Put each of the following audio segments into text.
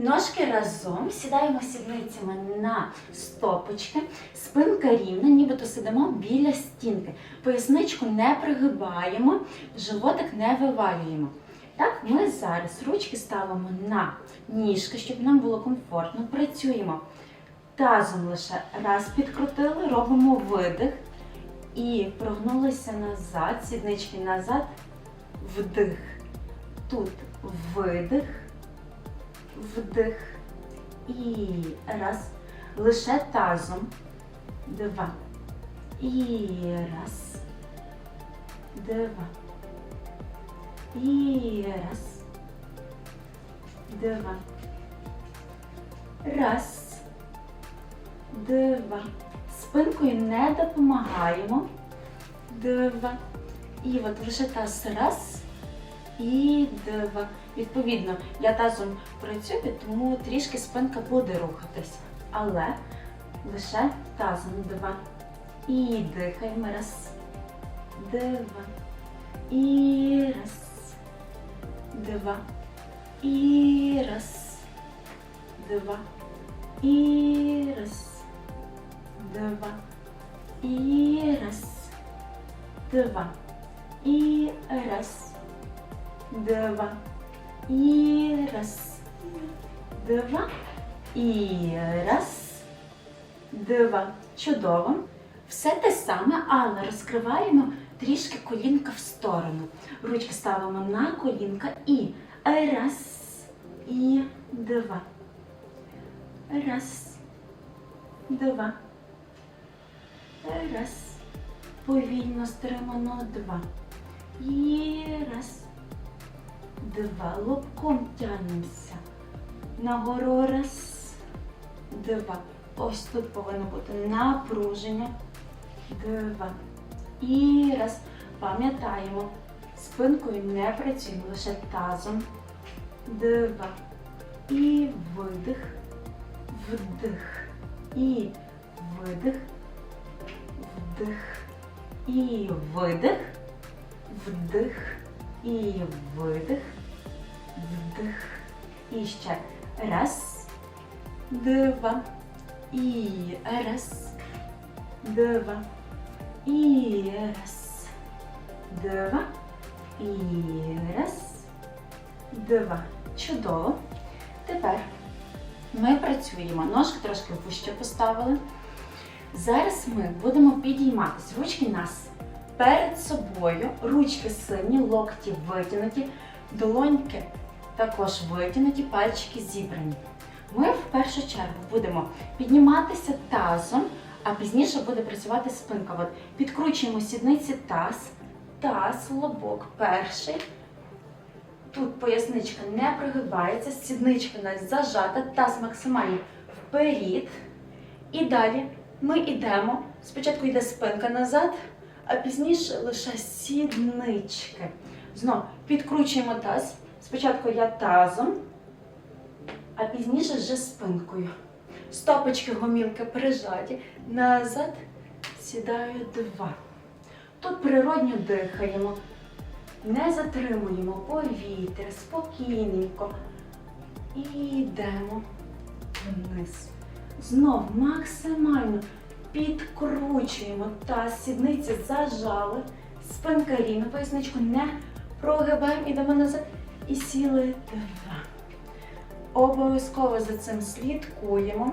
Ножки разом, сідаємо сідницями на стопочки, спинка рівна, нібито сидимо біля стінки. Поясничку не пригибаємо, животик не вивалюємо. Так, ми зараз ручки ставимо на ніжки, щоб нам було комфортно. Працюємо тазом лише раз підкрутили, робимо видих і прогнулися назад, сіднички назад, вдих. Тут видих вдих. І раз. Лише тазом. Два. І раз. Два. І раз. Два. Раз. Два. Спинкою не допомагаємо. Два. І от лише таз раз. І два. Відповідно, я тазом працюю, тому трішки спинка буде рухатися. Але лише тазом два. І дихаємо раз. Два. І раз. Два. І раз. Два. І раз. Два. І раз. Два. І раз. Два. І раз. Два. І раз. Два. Чудово. Все те саме, але розкриваємо трішки колінка в сторону. Ручки ставимо на колінка і раз. І два. Раз. Два. Раз. Повільно стримано два. І раз. Два. Лобком тягнемося. Нагору раз. Два. Ось тут повинно бути напруження. Два. І раз. Пам'ятаємо. Спинкою не працюємо, лише тазом. Два. І видих. Вдих. І видих. Вдих. І видих. Вдих. І видих. Вдих. І ще. Раз. Два. І раз. Два. І раз. Два. І раз. Два. Чудово. Тепер ми працюємо. Ножки трошки вище поставили. Зараз ми будемо підійматися. Ручки нас перед собою, ручки сильні, локті витягнуті, долоньки також витягнуті, пальчики зібрані. Ми в першу чергу будемо підніматися тазом, а пізніше буде працювати спинка. От підкручуємо сідниці таз, таз, лобок перший. Тут поясничка не пригибається, сідничка у нас зажата, таз максимально вперед. І далі ми йдемо. Спочатку йде спинка назад, а пізніше лише сіднички. Знов підкручуємо таз. Спочатку я тазом, а пізніше вже спинкою. Стопочки гомілки прижаті. Назад сідаю два. Тут природньо дихаємо. Не затримуємо повітря, спокійненько. І йдемо вниз. Знов максимально підкручуємо таз, сідниці зажали, спинка рівна, поясничку не прогибаємо, ідемо назад і сіли два. Обов'язково за цим слідкуємо.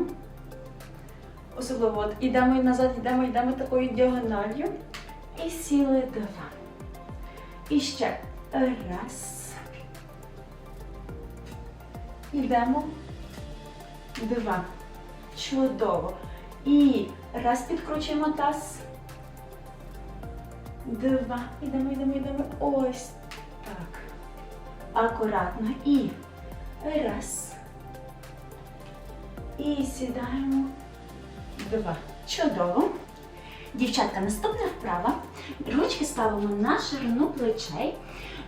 Особливо от ідемо назад, йдемо, йдемо такою діагональю. І сіли два. І ще раз. Йдемо. Два. Чудово. І раз підкручуємо таз. Два. Ідемо, йдемо, йдемо. Ось так. Акуратно. І раз. І сідаємо. Два. Чудово. Дівчатка, наступна вправа. Ручки ставимо на ширину плечей,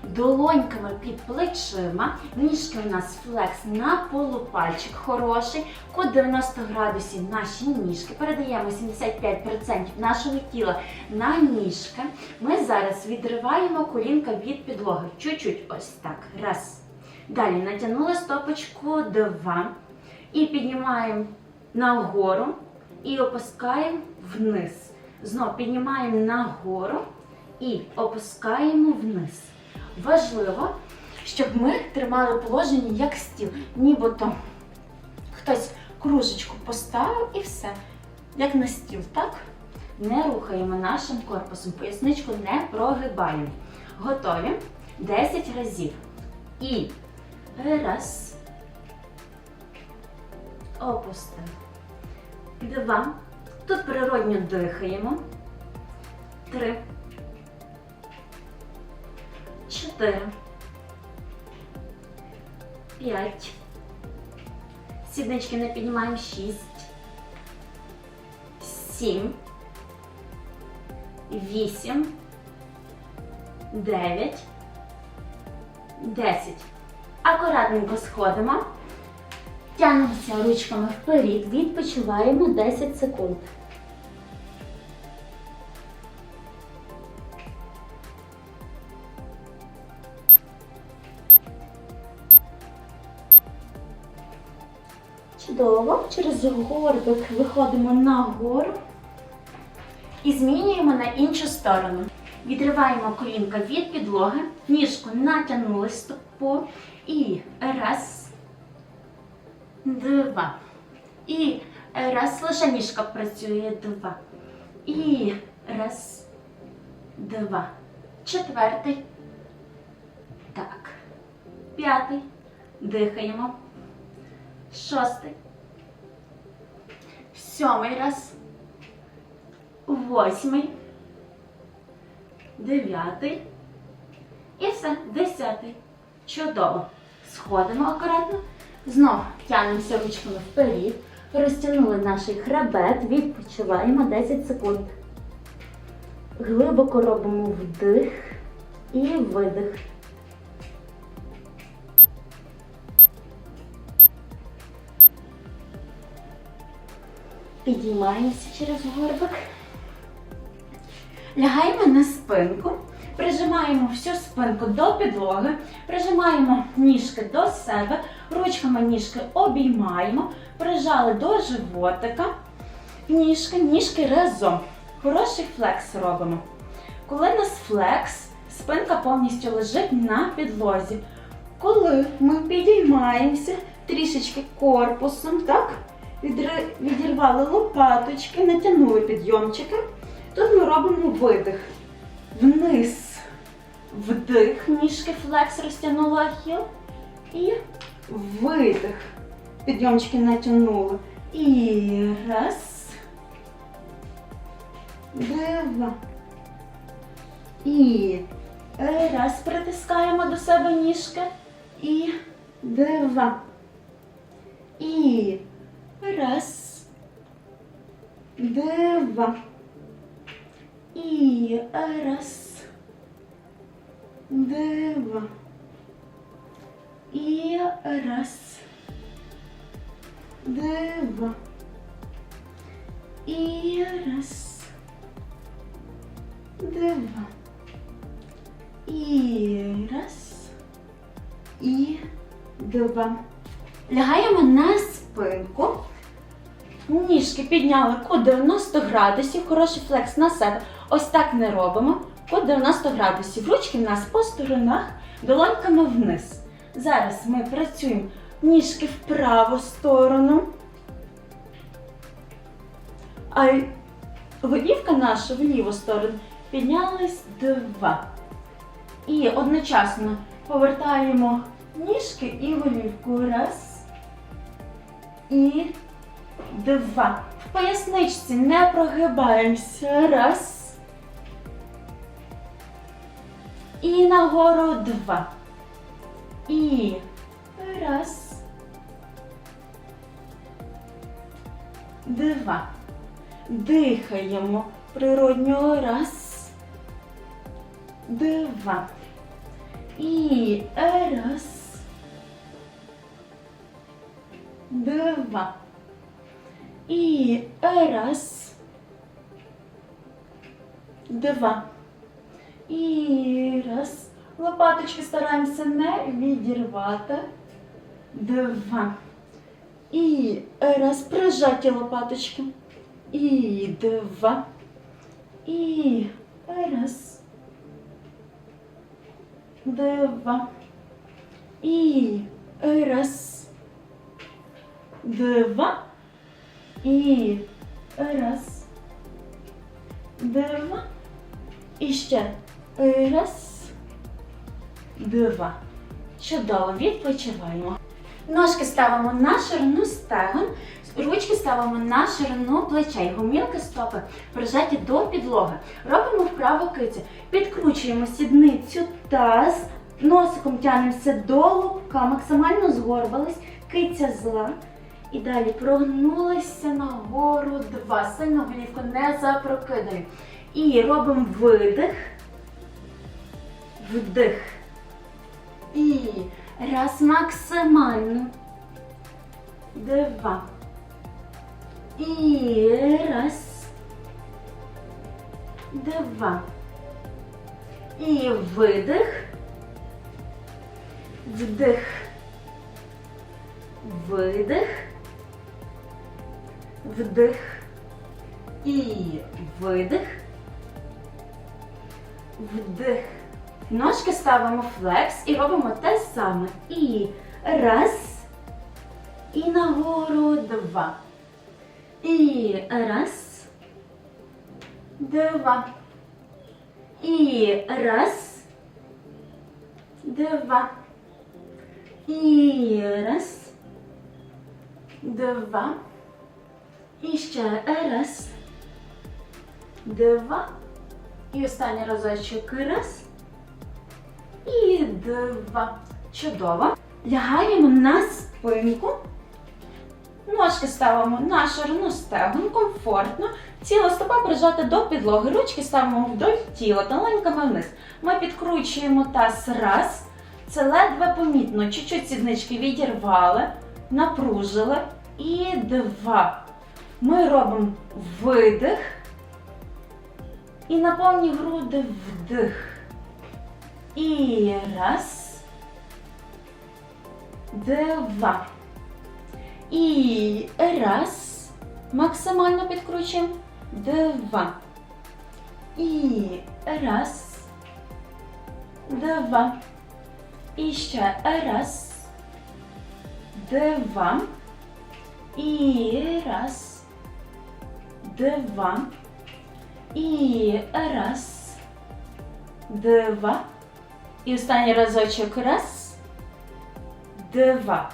долоньками під плечима. Ніжки у нас флекс на полупальчик хороший. Кут 90 градусів наші ніжки. Передаємо 75% нашого тіла на ніжки. Ми зараз відриваємо колінка від підлоги. Чуть-чуть ось так. Раз. Далі натягнули стопочку 2 і піднімаємо нагору і опускаємо вниз. Знов піднімаємо нагору і опускаємо вниз. Важливо, щоб ми тримали положення як стіл, нібито хтось кружечку поставив і все. Як на стіл, так? Не рухаємо нашим корпусом, поясничку не прогибаємо. Готові? 10 разів. І раз. Опустив. Два. Тут природньо дихаємо. Три. Чотири. П'ять. Сіднички не піднімаємо. Шість. Сім. Вісім. Дев'ять. Десять. Акуратненько сходимо. Тягнемося ручками вперед, відпочиваємо 10 секунд. Чудово. Через горбик виходимо нагору і змінюємо на іншу сторону. Відриваємо колінка від підлоги, ніжку натягнули стопу і раз, два. І раз, лише ніжка працює два. І раз, два. Четвертий. Так. П'ятий. Дихаємо. Шостий. Сьомий раз. Восьмий. Дев'ятий. І все, десятий. Чудово. Сходимо акуратно. Знов тягнемося ручками вперед. Розтягнули наш хребет, відпочиваємо 10 секунд. Глибоко робимо вдих і видих. Підіймаємося через горбик. Лягаємо на спинку, прижимаємо всю спинку до підлоги, прижимаємо ніжки до себе, ручками ніжки обіймаємо, прижали до животика, ніжки, ніжки разом. Хороший флекс робимо. Коли нас флекс, спинка повністю лежить на підлозі. Коли ми підіймаємося трішечки корпусом, так? Відірвали лопаточки, натягнули підйомчики. Тут ми робимо видих. Вниз. Вдих, ніжки флекс, розтягнули ахіл. І видих. Підйомчики натягнули. І раз. Два. І раз. Притискаємо до себе ніжки. І два. І раз. Два. І раз. Два. І раз. Два. І раз. Два. І раз. І два. Лягаємо на спинку. Ніжки підняли кут 90 градусів, хороший флекс на себе. Ось так не робимо. Кут 90 градусів. Ручки в нас по сторонах, долоньками вниз. Зараз ми працюємо ніжки в праву сторону. А голівка наша в ліву сторону піднялись два. І одночасно повертаємо ніжки і голівку. Раз. І два. В поясничці не прогибаємося. Раз. І нагору два. І раз. Два. Дихаємо природньо. Раз. Два. І раз. Два. І раз. Два. І раз. Лопаточки стараємося не відірвати. Два. І раз прижаті лопаточки. І два. І раз. Два. І раз. Два. І раз. Два. І ще раз. Два. Чудово, відпочиваємо. Ножки ставимо на ширину стегон, ручки ставимо на ширину плечей, гумілки стопи прижаті до підлоги. Робимо вправо кицю. Підкручуємо сідницю, таз, носиком тягнемося до лобка, максимально згорбились, киця зла. І далі прогнулися нагору два. Сильно голівку не запрокидаємо. І робимо видих, вдих. І раз максимально. Два. І раз. Два. І видих. Вдих. Видих. Вдих. І видих. Вдих. Ножки ставимо флекс і робимо те саме. І раз. І нагору два. І раз. Два. І раз. Два. І раз. Два. І ще раз. Два. І останній разочок. Раз. І два. Чудово. Лягаємо на спинку. Ножки ставимо на ширину стегон, комфортно. Ціла стопа прижата до підлоги. Ручки ставимо вдоль тіла, долоньками вниз. Ми підкручуємо таз раз. Це ледве помітно. Чуть-чуть сіднички відірвали, напружили. І два. Ми робимо видих. І на повні груди вдих. І раз. Два. І раз. Максимально підкручуємо. Два. І раз. Два. І ще раз. Два. І раз. Два. І раз. Два. І останній разочок. Раз. Два.